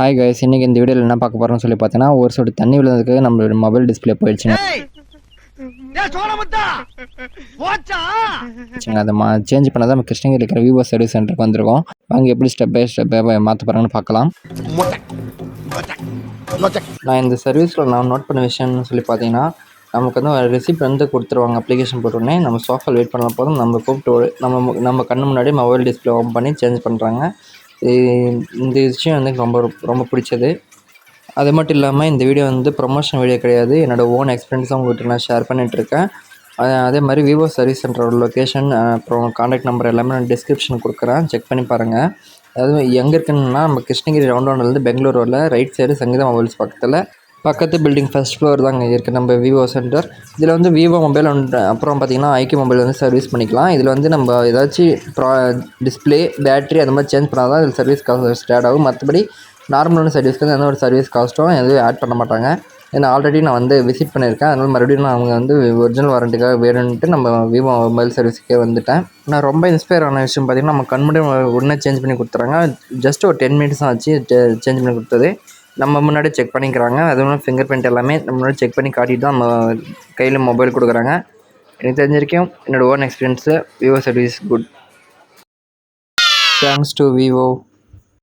Hi guys இன்றைக்கி இந்த வீடியோவில் என்ன பார்க்க போகிறோம்னு சொல்லி பார்த்தீங்கன்னா ஒரு சொட்டு தண்ணி விழுந்ததுக்கு நம்மளோட மொபைல் டிஸ்பிளே வச்சுங்க அதை மா சேஞ்ச் பண்ணால் நம்ம கிருஷ்ணகிரி இருக்கிற விவோ சர்வீஸ் சென்டருக்கு வந்திருக்கோம். வாங்க எப்படி ஸ்டெப் பை ஸ்டெப் மாற்ற போகிறாங்கன்னு பார்க்கலாம். நான் இந்த சர்வீஸில் நான் நோட் பண்ண விஷயம்னு சொல்லி பார்த்தீங்கன்னா நமக்கு வந்து ஒரு ரெசிப்ட் வந்து கொடுத்துருவாங்க அப்ளிகேஷன் போட்டோடனே நம்ம சோஃபால் வெயிட் பண்ணலாம் போதும். நம்ம கூப்பிட்டு நம்ம நம்ம கண்ணு முன்னாடி மொபைல் டிஸ்பிளே ஓப்பன் பண்ணி சேஞ்ச் பண்ணுறாங்க இந்த விஷயம் வந்து எனக்கு ரொம்ப ரொம்ப பிடிச்சது. அது மட்டும் இல்லாமல் இந்த வீடியோ வந்து ப்ரொமோஷன் வீடியோ கிடையாது. என்னோடய ஓன் எக்ஸ்பீரியன்ஸும் உங்கள்கிட்ட நான் ஷேர் பண்ணிகிட்ருக்கேன் அதே மாதிரி விவோ சர்வீஸ் சென்டரோட லொக்கேஷன் அப்புறம் காண்டாக்ட் நம்பர் எல்லாமே நான் டிஸ்கிரிப்ஷன் கொடுக்குறேன். செக் பண்ணி பாருங்கள் அதுவும் எங்கே இருக்குன்னா நம்ம கிருஷ்ணகிரி ரவுண்டவுன்லேருந்து பெங்களூர் ரோடில் ரைட் சைடு சங்கீதா மொபைல்ஸ் பக்கத்தில் பக்கத்து பில்டிங் ஃபர்ஸ்ட் ஃப்ளோர் தாங்க இருக்குது நம்ம விவோ சென்டர் இதில் வந்து விவோ மொபைல் ஒன்று அப்புறம் பார்த்திங்கன்னா ஐக்கிய மொபைல் வந்து சர்வீஸ் பண்ணிக்கலாம். இதில் வந்து நம்ம ஏதாச்சும் ப்ரா டிஸ்பிளே பேட்டரி அந்த மாதிரி சேஞ்ச் பண்ணால் தான் இதில் சர்வீஸ் காஸ்ட் ஸ்டார்ட் ஆகும். மற்றபடி நார்மலான சர்வீஸ்க்கு வந்து எந்த ஒரு சர்வீஸ் காஸ்ட்டும் எதுவும் ஆட் பண்ண மாட்டாங்க. ஏன்னா ஆல்ரெடி நான் வந்து விசிட் பண்ணியிருக்கேன். அதனால் மறுபடியும் நான் அவங்க வந்து ஒரிஜினல் வாரண்ட்டிக்காக வேணும்ன்ட்டு நம்ம விவோ மொபைல் சர்வீஸுக்கே வந்துட்டேன். நான் ரொம்ப இன்ஸ்பயர் ஆன விஷயம் பார்த்திங்கன்னா நம்ம கண்முடி உடனே சேஞ்ச் பண்ணி கொடுத்துறாங்க. ஜஸ்ட் ஒரு டென் மினிட்ஸ் ஆச்சு சேஞ்ச் பண்ணி கொடுத்தது. நம்ம முன்னாடி செக் பண்ணிக்கிறாங்க. அதுவும் ஃபிங்கர் பிரிண்ட் எல்லாமே நம்ம முன்னாடி செக் பண்ணி காட்டிட்டு தான் நம்ம கையில் மொபைல் கொடுக்குறாங்க. எனக்கு தெரிஞ்ச வரைக்கும் என்னோடய own experience Vivo service good thanks to Vivo